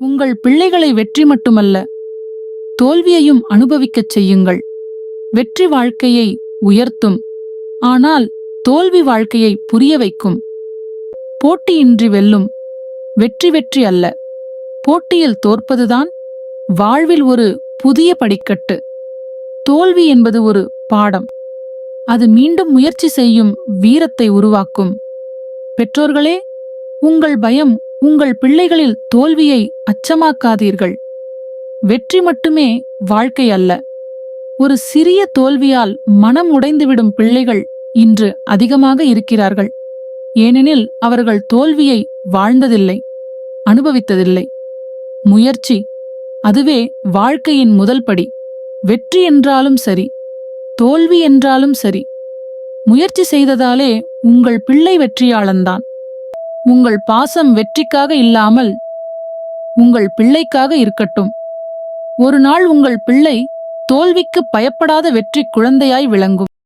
உங்கள் பிள்ளைகளை வெற்றி மட்டுமல்ல தோல்வியையும் அனுபவிக்கச் செய்யுங்கள். வெற்றி வாழ்க்கையை உயர்த்தும் ஆனால் தோல்வி வாழ்க்கையை புரிய வைக்கும். போட்டியின்றி வெல்லும் வெற்றி வெற்றி அல்ல. போட்டியில் தோற்பதுதான் வாழ்வில் ஒரு புதிய படிக்கட்டு. தோல்வி என்பது ஒரு பாடம். அது மீண்டும் முயற்சி செய்யும் வீரத்தை உருவாக்கும். பெற்றோர்களே உங்கள் பயம் உங்கள் பிள்ளைகளில் தோல்வியை அச்சமாக்காதீர்கள். வெற்றி மட்டுமே வாழ்க்கை அல்ல. ஒரு சிறிய தோல்வியால் மனம் உடைந்துவிடும் பிள்ளைகள் இன்று அதிகமாக இருக்கிறார்கள். ஏனெனில் அவர்கள் தோல்வியை வாழ்ந்ததில்லை அனுபவித்ததில்லை. முயற்சி அதுவே வாழ்க்கையின் முதல் படி. வெற்றி என்றாலும் சரி தோல்வி என்றாலும் சரி முயற்சி செய்ததாலே உங்கள் பிள்ளை வெற்றியாளன்தான். உங்கள் பாசம் வெற்றிக்காக இல்லாமல் உங்கள் பிள்ளைக்காக இருக்கட்டும். ஒரு நாள் உங்கள் பிள்ளை தோல்விக்கு பயப்படாத வெற்றி குழந்தையாய் விளங்கும்.